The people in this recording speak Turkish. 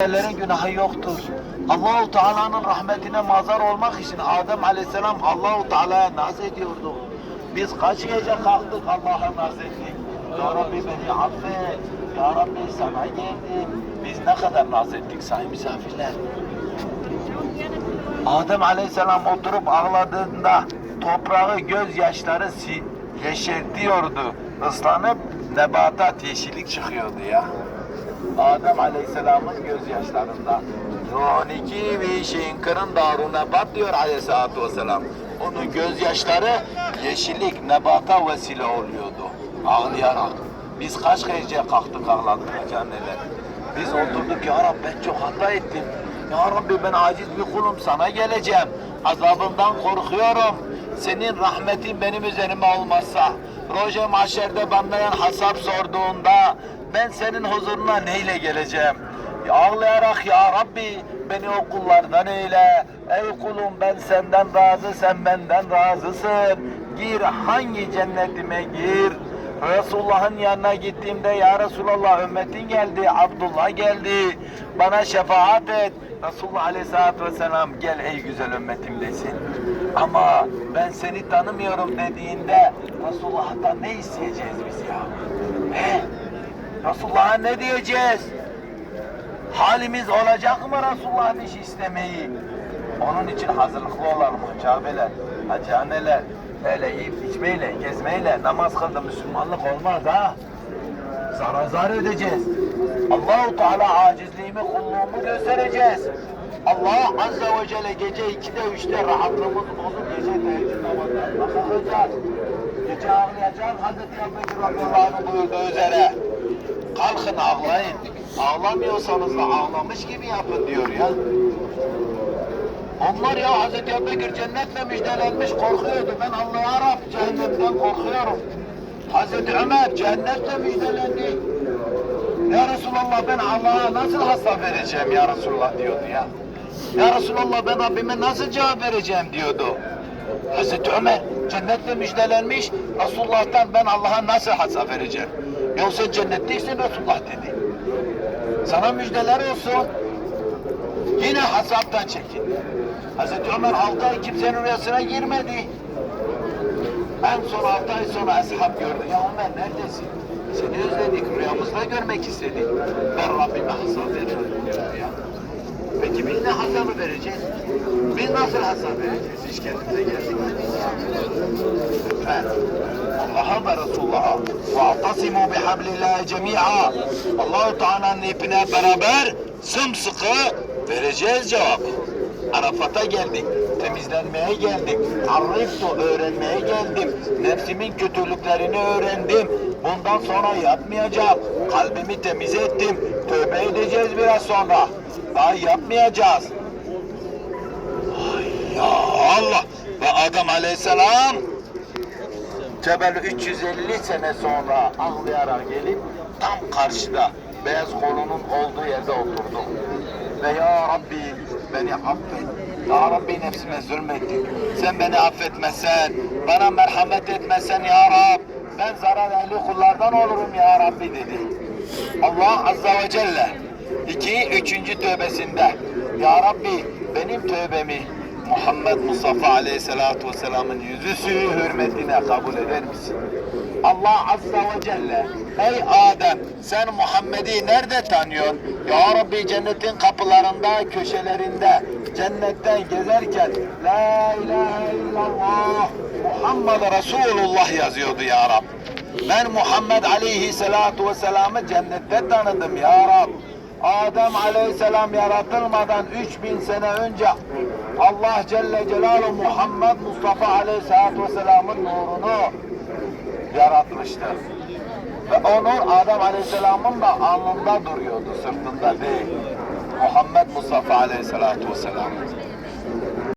Peygamberlerin günahı yoktur. Allahu Teala'nın rahmetine mazar olmak için Adem Aleyhisselam Allahu Teala'ya naz ediyordu. Biz kaç gece kalktık Allah'a naz ettik. Ya Rabbi beni affet. Ya Rabbi sana geldim. Biz ne kadar naz ettik sayın misafirler. Adem Aleyhisselam oturup ağladığında toprağı gözyaşları yeşertiyordu. Islanıp nebatat yeşillik çıkıyordu ya. Adem Aleyhisselam'ın gözyaşlarında. Yoniki ve şeyin kırın daruna bat diyor Aleyhisselatü Vesselam. Onun gözyaşları yeşillik, nebata vesile oluyordu. Ağlayarak. Biz kaç gece kalktık ağladık anneler. Biz oturduk ya Rabbi ben çok hata ettim. Ya Rabbi ben aciz bir kulum sana geleceğim. Azabından korkuyorum. Senin rahmetin benim üzerime olmazsa. Roje mahşerde benden hesap sorduğunda ben senin huzuruna neyle geleceğim? Ya ağlayarak ya Rabbi beni o kullardan eyle. Ey kulum ben senden razı sen benden razısın. Gir hangi cennetime gir. Resulullah'ın yanına gittiğimde ya Resulallah ümmetin geldi, Abdullah geldi. Bana şefaat et. Resulullah Aleyhisselatü Vesselam gel ey güzel ümmetim desin. Ama ben seni tanımıyorum dediğinde Resulullah'tan ne isteyeceğiz biz ya? Resulullah'a ne diyeceğiz? Halimiz olacak mı Resulullah'ın iş istemeyi? Onun için hazırlıklı olalım hıcabeler, hacaneler. Öyle yiyip içmeyle, gezmeyle namaz kıldı Müslümanlık olmaz ha. Zara zar edeceğiz. Allahu Teala acizliğimi, kulluğumu göstereceğiz. Allah Azze ve Celle gece 2'de 3'te rahatlığımız bozuk gece teheccüd namazlarına kalkacağız. Gece ağlayacağız Hazreti Ebubekir radıyallahu anh buyurduğu üzere. Kalkın ağlayın. Ağlamıyorsanız da ağlamış gibi yapın diyor ya. Onlar ya Hazreti Ebubekir cennetle müjdelenmiş korkuyordu. Ben Allah'a Rab cehennemden korkuyorum. Hazreti Ömer cennetle müjdelendi. Ya Resulallah ben Allah'a nasıl hesap vereceğim ya Resulallah diyordu ya. Ya Resulallah ben Rabbime nasıl cevap vereceğim diyordu. Hazreti Ömer cennetle müjdelenmiş. Resulullah'tan ben Allah'a nasıl hesap vereceğim? Yoksa cennetliksin Resulullah dedi. Sana müjdeler olsun. Yine hesaptan çekindi. Hazreti Ömer altı ay kimsenin rüyasına girmedi. En son altı ay sonra ashab gördü. Ya Ömer neredesin? Seni özledik, rüyamızda görmek istedik. Ben Rabbime hesap veriyorum ya. Peki biz ne hesabı vereceğiz? Biz nasıl hesap vereceğiz? İş kendimize geldik. Lütfen. Allah'a ve Resulullah'a وَاَعْتَصِمُوا بِحَبْلِ اللّٰهِ جَمِيعًا Allah-u Teala'nın ipine beraber sımsıkı vereceğiz cevabı. Arafat'a geldik, temizlenmeye geldik, tariftu öğrenmeye geldim, nefsimin kötülüklerini öğrendim, bundan sonra yapmayacağım, kalbimi temiz ettim, tövbe edeceğiz biraz sonra, daha yapmayacağız. Ay ya Allah ve Adem Aleyhisselam Cebel 350 sene sonra ağlayarak gelip tam karşıda beyaz kolunun olduğu yerde oturdu. Ve ya Rabbi beni affet. Ya Rabbi nefsime zulmettim. Sen beni affetmezsen, bana merhamet etmezsen ya Rab, ben zarar ehli kullardan olurum ya Rabbi dedi. Allah Azza ve Celle iki, üçüncü tövbesinde Ya Rabbi benim tövbemi Muhammed Mustafa Aleyhisselatü Vesselam'ın yüzüsü hürmetine kabul eder misin? Allah Azza ve Celle Ey Adem sen Muhammed'i nerede tanıyorsun? Ya Rabbi cennetin kapılarında, köşelerinde cennetten gezerken La ilahe illallah Muhammed Resulullah yazıyordu ya Rab. Ben Muhammed Aleyhisselatü Vesselam'ı cennette tanıdım ya Rab. Adem Aleyhisselam yaratılmadan 3000 sene önce Allah Celle Celaluhu Muhammed Mustafa Aleyhisselatü Vesselam'ın nurunu yaratmıştır. Ve o nur Adem Aleyhisselam'ın da alnında duruyordu, sırtında değil. Muhammed Mustafa Aleyhisselatü Vesselam.